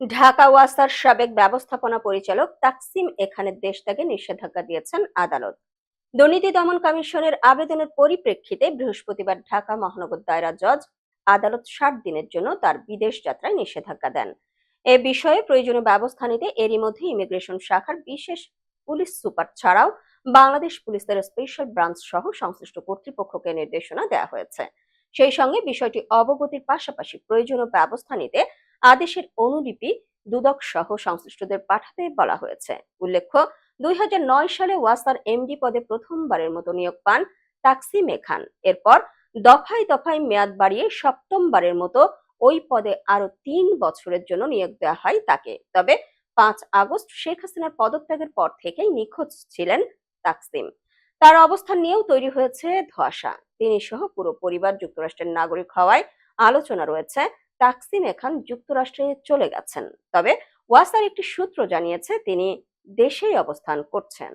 ঢাকা ওয়াসার সাবেক ব্যবস্থাপনা পরিচালক তাকসিম এখানে দেশ ত্যাগে নিষেধাজ্ঞা দিয়েছেন আদালত। দুর্নীতি দমন কমিশনের আবেদনের পরিপ্রেক্ষিতে বৃহস্পতিবার ঢাকা মহানগর দায়রা জজ আদালত ষাট দিনের জন্য তার বিদেশ যাত্রায় নিষেধাজ্ঞা দেন। এ বিষয়ে প্রয়োজনীয় ব্যবস্থা নিতে এরই মধ্যে ইমিগ্রেশন শাখার বিশেষ পুলিশ সুপার ছাড়াও বাংলাদেশ পুলিশের স্পেশাল ব্রাঞ্চ সহ সংশ্লিষ্ট কর্তৃপক্ষকে নির্দেশনা দেওয়া হয়েছে। সেই সঙ্গে বিষয়টি অবগতির পাশাপাশি প্রয়োজনীয় ব্যবস্থা নিতে আদেশের অনুলিপি দুদক সহ সংশ্লিষ্টদের পাঠাতে বলা হয়েছে। উল্লেখ্য, দুই সালে ওয়াসার এমডি পদে প্রথমবারের মতো নিয়োগ পান তাকসিম খান। এরপর দফায় দফায় মেয়াদ বাড়িয়ে সপ্তমবারের মতো ওই পদে আরও তিন বছরের জন্য নিয়োগ দেওয়া হয় তাকে। তবে পাঁচ আগস্ট শেখ হাসিনার পদত্যাগের পর থেকেই নিখোঁজ ছিলেন তাকসিম। তার অবস্থান নিয়েও তৈরি হয়েছে ধোঁয়াশা। তিনি সহ পুরো পরিবার, যুক্তরাষ্ট্রের নাগরিক হওয়ায় আলোচনা রয়েছে তাকসিম খান যুক্তরাষ্ট্রে চলে গেছেন। তবে ওয়াসার একটি সূত্র জানিয়েছে তিনি দেশেই অবস্থান করছেন।